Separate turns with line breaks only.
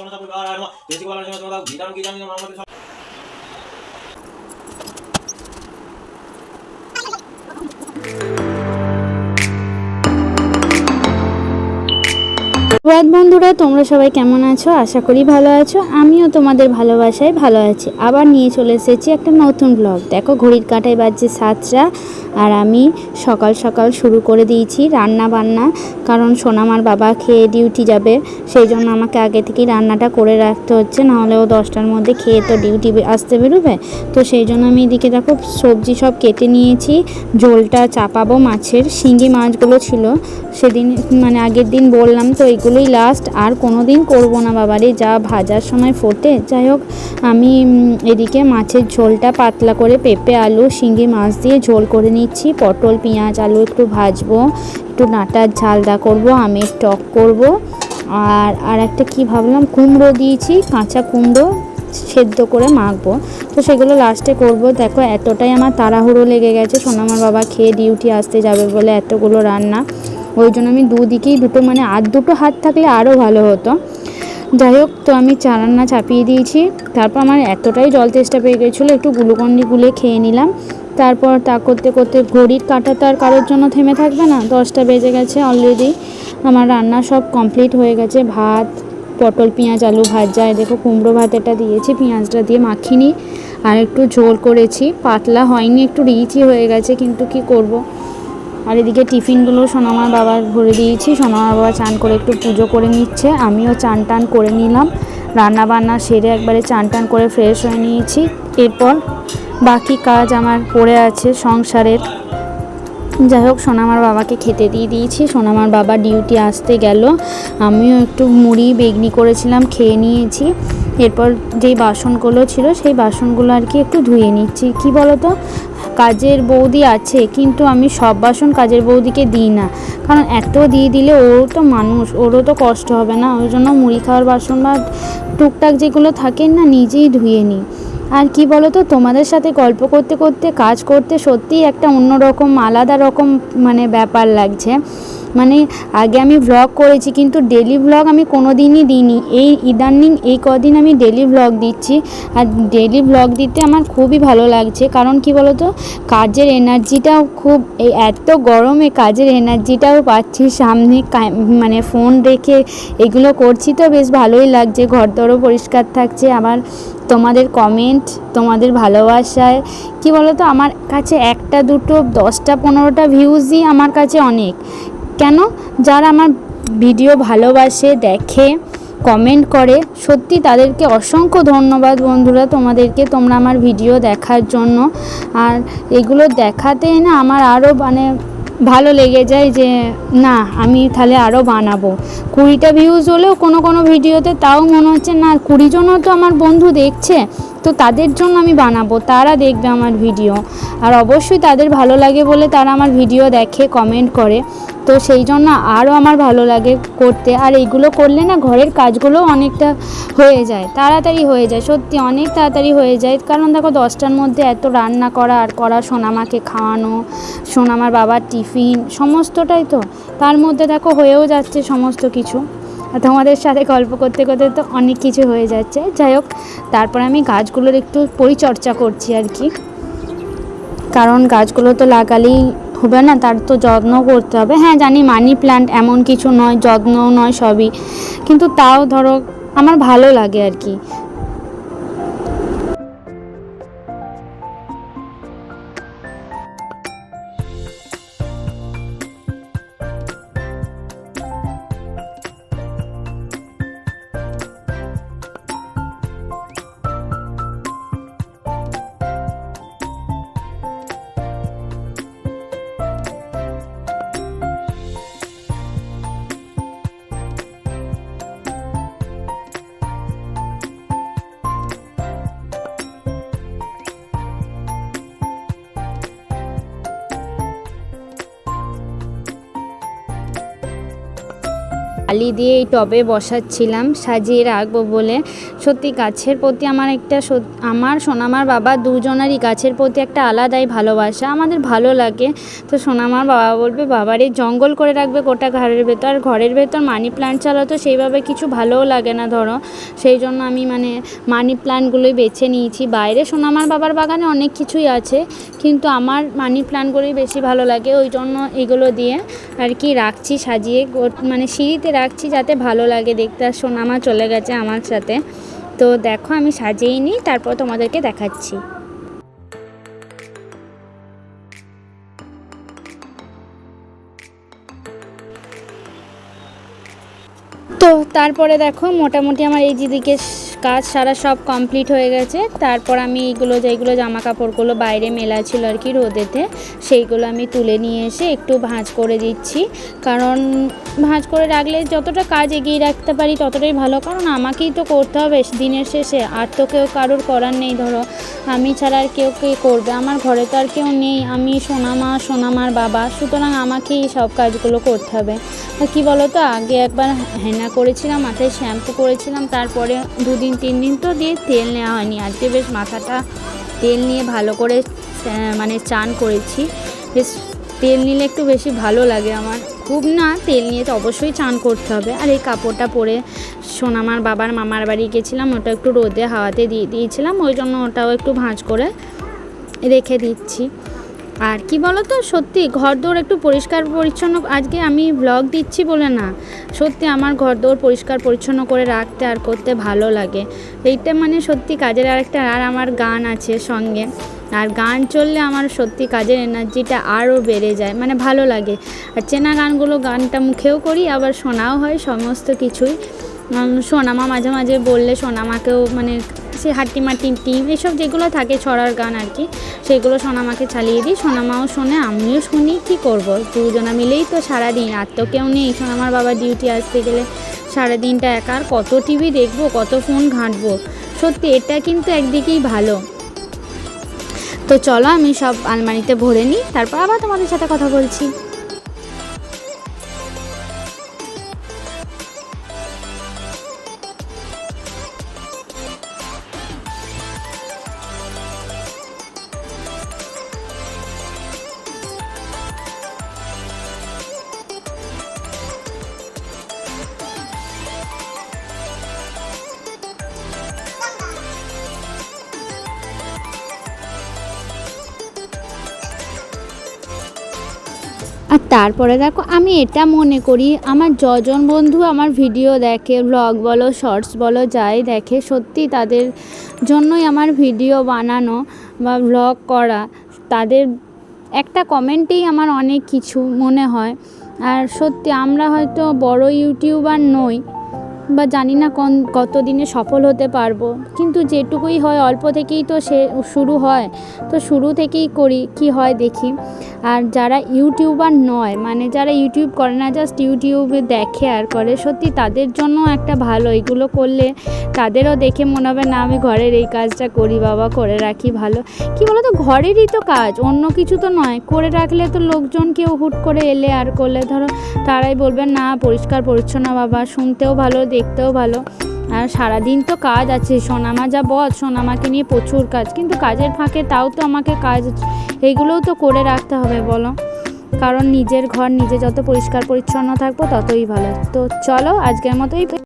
অন্নতাপুর বাড়ানো বেশি বাড়ানো গীতানুগীতানুগীতা সুপ্রভাত বন্ধুরা, তোমরা সবাই কেমন আছো? আশা করি ভালো আছো। আমিও তোমাদের ভালোবাসায় ভালো আছি। আবার নিয়ে চলে এসেছি একটা নতুন ব্লগ দেখো, ঘড়ির কাঁটায় বাজছে সাতটা আর আমি সকাল সকাল শুরু করে দিয়েছি রান্না বান্না কারণ সোনামার বাবা খেয়ে ডিউটি যাবে, সেই জন্য আমাকে আগে থেকেই রান্নাটা করে রাখতে হচ্ছে, নাহলে ও দশটার মধ্যে খেয়ে তো ডিউটি আসতে বেরোবে। তো সেই জন্য আমি এদিকে দেখো, সবজি সব কেটে নিয়েছি, ঝোলটা চাপাবো মাছের শিঙ্গি মাছগুলো ছিল। সেদিন মানে আগের দিন বললাম তো এইগুলোই লাস্ট আর কোনো দিন করব না বাবারে, যা ভাজার সময় ফোটে। যাই হোক, আমি এদিকে মাছের ঝোলটা পাতলা করে পেঁপে, আলু শিঙ্গি মাছ দিয়ে ঝোল করে নিচ্ছি। পটল, পেঁয়াজ, আলু একটু ভাজবো, একটু ডাঁটার ঝালদা করব, আমের টক করব। আর আর একটা কি ভাবলাম, কুমড়ো দিয়েছি, কাঁচা কুমড়ো সেদ্ধ করে মাখবো। তো সেগুলো লাস্টে করব। দেখো, এতটাই আমার তাড়াহুড়ো লেগে গেছে। সোনামার বাবা খেয়ে ডিউটি আসতে যাবে বলে এতগুলো রান্না। ওই জন্য আমি দুদিকেই দুটো মানে আর দুটো হাত থাকলে আরও ভালো হতো। যাই হোক, তো আমি চা রান্না চাপিয়ে দিয়েছি। তারপর আমার এতটাই জল তেষ্টা পেয়ে গেছিল, একটু গ্লুকন্ডি গুলে খেয়ে নিলাম। তারপর তা করতে করতে ঘড়ির কাঁটা তো আর কারোর জন্য থেমে থাকবে না, দশটা বেজে গেছে অলরেডি আমার রান্না সব কমপ্লিট হয়ে গেছে, ভাত, পটল, পেঁয়াজ, আলু ভাজা দেখো কুমড়ো ভাতেটা দিয়েছি, পেঁয়াজটা দিয়ে মাখিনি, আর একটু ঝোল করেছি। পাতলা হয়নি, একটু রিচই হয়ে গেছে, কিন্তু কি করব। আর এদিকে টিফিনগুলো সোনামার বাবার ভরে দিয়েছি। সোনামার বাবা চান করে একটু পুজো করে নিচ্ছে। আমিও চান টান করে নিলাম। রান্না বান্না সেরে একবারে চান টান করে ফ্রেশ হয়ে নিয়েছি। এরপর বাকি কাজ আমার পড়ে আছে সংসারের। যাই হোক, সোনামার বাবাকে খেতে দিয়ে দিয়েছি। সোনামার বাবা ডিউটি আসতে গেল। আমিও একটু মুড়ি, বেগনি করেছিলাম, খেয়ে নিয়েছি। এরপর যেই বাসনগুলো ছিল, সেই বাসনগুলো আর কি একটু ধুয়ে নিচ্ছি। কি বলতো? কাজের বৌদি আছে, কিন্তু আমি সব বাসন কাজের বৌদিকে দিই না। কারণ এত দিয়ে দিলে ওরও তো মানুষ, ওরও তো কষ্ট হবে না। ওই জন্য মুড়ি খাওয়ার বাসন বা টুকটাক যেগুলো থাকে না, নিজেই ধুয়ে নিই। আর কি বলো তো তোমাদের সাথে গল্প করতে করতে, কাজ করতে সত্যিই একটা অন্যরকম, আলাদা রকম মানে ব্যাপার লাগছে। মানে আগে আমি ভ্লগ করেছি, কিন্তু ডেলি ভ্লগ আমি কোনো দিনই দিইনি। এই ইদানিং, এই কদিন আমি ডেলি ভ্লগ দিচ্ছি। আর ডেলি ভ্লগ দিতে আমার খুবই ভালো লাগছে। কারণ কি বলো তো কাজের এনার্জিটাও খুব, এই এত গরমে কাজের এনার্জিটাও পাচ্ছি। সামনে মানে ফোন রেখে এগুলো করছি তো বেশ ভালোই লাগছে। ঘরদরও পরিষ্কার থাকছে। আবার তোমাদের কমেন্ট তোমাদের ভালোবাসায়। কি বলো তো আমার কাছে একটা, দুটো, দশটা, পনেরোটা ভিউজই আমার কাছে অনেক। কেন? যারা আমার ভিডিও ভালোবাসে, দেখে কমেন্ট করে, সত্যি তাদেরকে অসংখ্য ধন্যবাদ বন্ধুরা তোমাদেরকে, তোমরা আমার ভিডিও দেখার জন্য। আর এগুলো দেখাতেই না আমার আরও মানে ভালো লেগে যায় যে, না, আমি তাহলে আরও বানাবো। কুড়িটা ভিউজ হলেও কোনো কোনো ভিডিওতে তাও মনে হচ্ছে, না, কুড়ি জনও তো আমার বন্ধু দেখছে, তো তাদের জন্য আমি বানাবো, তারা দেখবে আমার ভিডিও। আর অবশ্যই তাদের ভালো লাগে বলে তারা আমার ভিডিও দেখে কমেন্ট করে। তো সেই জন্য আরও আমার ভালো লাগে করতে। আর এইগুলো করলে না ঘরের কাজগুলো অনেকটা হয়ে যায়, তাড়াতাড়ি হয়ে যায়, সত্যি অনেক তাড়াতাড়ি হয়ে যায়। কারণ দেখো দশটার মধ্যে এত রান্না করা আর করা, সোনামাকে খাওয়ানো, সোনামার বাবার টিফিন, সমস্তটাই তো। তার মধ্যে দেখো হয়েও যাচ্ছে সমস্ত কিছু। আর তোমাদের সাথে গল্প করতে করতে তো অনেক কিছু হয়ে যাচ্ছে। যাই হোক, তারপরে আমি গাছগুলোর একটু পরিচর্যা করছি আর কি। কারণ গাছগুলো তো লাগালেই হবে না, তার তো যত্ন করতে হবে। হ্যাঁ জানি মানি প্ল্যান্ট এমন কিছু নয় যত্ন নয় সবই। কিন্তু তাও ধরো, আমার ভালো লাগে আর কি। আলি দিয়ে এই টবে বসাচ্ছিলাম, সাজিয়ে রাখব বলে। সত্যি গাছের প্রতি আমার একটা আমার সোনামার বাবা দুজনেরই গাছের প্রতি একটা আলাদাই ভালোবাসা। আমাদের ভালো লাগে। তো সোনামার বাবা বলবে, বাবার এই জঙ্গল করে রাখবে গোটা ঘরের ভেতর। ঘরের ভেতর মানি প্ল্যান্ট ছাড়া তো সেইভাবে কিছু ভালোও লাগে না, ধরো। সেই জন্য আমি মানে মানি প্ল্যান্টগুলোই বেছে নিয়েছি। বাইরে সোনামার বাবার বাগানে অনেক কিছুই আছে, কিন্তু আমার মানি প্ল্যান্টগুলোই বেশি ভালো লাগে। ওই জন্য এগুলো দিয়ে আর কি রাখছি, সাজিয়ে মানে সিঁড়িতে রাখছি যাতে ভালো লাগে দেখতে। আর সোনামা চলে গেছে আমার সাথে। তো দেখো আমি সাজিয়ে নিই, তারপর তোমাদেরকে দেখাচ্ছি। তো তারপরে দেখো মোটামুটি আমার এই যেদিকে স- কাজ সারা সব কমপ্লিট হয়ে গেছে। তারপর আমি এইগুলো যেগুলো জামা কাপড়গুলো বাইরে মেলা ছিল আর কি রোদেতে, সেইগুলো আমি তুলে নিয়ে এসে একটু ভাঁজ করে দিচ্ছি। কারণ ভাঁজ করে রাখলে যতটা কাজ এগিয়ে রাখতে পারি ততটাই ভালো। কারণ আমাকেই তো করতে হবে দিনের শেষে। আর তো কেউ কারোর করার নেই, ধরো। আমি ছাড়া আর কেউ কে করবে? আমার ঘরে তো আর কেউ নেই। আমি সোনামা, সোনামার বাবা। সুতরাং আমাকেই সব কাজগুলো করতে হবে। কী বলো তো আগে একবার হেনা করেছিলাম, মাথায় শ্যাম্পু করেছিলাম, তারপরে দুদিন তিন দিন তো দিয়ে তেল নেওয়া হয়নি। আজকে বেশ মাথাটা তেল নিয়ে ভালো করে মানে চান করেছি। বেশ তেল নিলে একটু বেশি ভালো লাগে আমার। খুব না, তেল নিয়ে তো অবশ্যই চান করতে হবে। আর এই কাপড়টা পরে সোনামার বাবার মামার বাড়ি গেছিলাম, ওটা একটু রোদে হাওয়াতে দিয়ে দিয়েছিলাম, ওই জন্য ওটাও একটু ভাঁজ করে রেখে দিচ্ছি। আর কি বলো তো সত্যি ঘর দৌড় একটু পরিষ্কার পরিচ্ছন্ন, আজকে আমি ব্লগ দিচ্ছি বলে না, সত্যি আমার ঘর দৌড় পরিষ্কার পরিচ্ছন্ন করে রাখতে আর করতে ভালো লাগে। এইটা মানে সত্যি কাজের আরেকটা, আর আমার গান আছে সঙ্গে। আর গান চললে আমার সত্যি কাজের এনার্জিটা আরও বেড়ে যায় মানে ভালো লাগে। আর চেনা গানগুলো গানটা মুখেও করি, আবার শোনাও হয়, সমস্ত কিছুই। সোনামা মাঝে মাঝে বললে সোনামাকেও মানে সে হাট্টিমা টিম টিম এসব যেগুলো থাকে ছড়ার গান আর কি, সেগুলো সোনামাকে চালিয়ে দিই। সোনামাও শোনে, আমিও শুনি, কি করব? দুজনা মিলেই তো সারাদিন, আর তো কেউ নেই। সোনামার বাবা ডিউটি আসতে গেলে সারাদিনটা একা আর কত টিভি দেখব, কত ফোন ঘাঁটবো। সত্যি এটা কিন্তু একদিকেই ভালো। তো চলো আমি সব আলমারিতে ভরে নিই তারপর আবার তোমাদের সাথে কথা বলছি। আর তারপরে দেখো, আমি এটা মনে করি, আমার যজন বন্ধু আমার ভিডিও দেখে ব্লগ বলো শর্টস বলো, যাই দেখে, সত্যি তাদের জন্যই আমার ভিডিও বানানো বা ব্লগ করা, তাদের একটা কমেন্টেই আমার অনেক কিছু মনে হয়। আর সত্যি আমরা হয়তো বড় ইউটিউবার নই। বা জানি না কোন, কত দিনে সফল হতে পারব। কিন্তু যেটুকুই হয়, অল্প থেকেই তো সে শুরু হয়। তো শুরু থেকেই করি, কি হয় দেখি। আর যারা ইউটিউবার নয় মানে যারা ইউটিউব করে না, জাস্ট ইউটিউবে দেখে আর করে, সত্যি তাদের জন্য একটা ভালো। এগুলো করলে তাদেরও দেখে মনে হবে, না, আমি ঘরের এই কাজটা করি, বাবা, করে রাখি ভালো। কি বলো তো ঘরেরই তো কাজ, অন্য কিছু তো নয়। করে রাখলে তো লোকজন কেউ হুট করে এলে আর করলে, ধরো, তারাই বলবে, না, পরিষ্কার, পরিচ্ছন্ন, বাবা, শুনতেও ভালো দেখতেও ভালো। আর সারাদিন তো কাজ আছে, সোনামা যা বধ সোনামাকে নিয়ে প্রচুর কাজ। কিন্তু কাজের ফাঁকে তাও তো আমাকে কাজ এগুলোও তো করে রাখতে হবে বলো। কারণ নিজের ঘর, নিজে যত পরিষ্কার পরিচ্ছন্ন থাকব ততই ভালো। তো চলো আজকের মতোই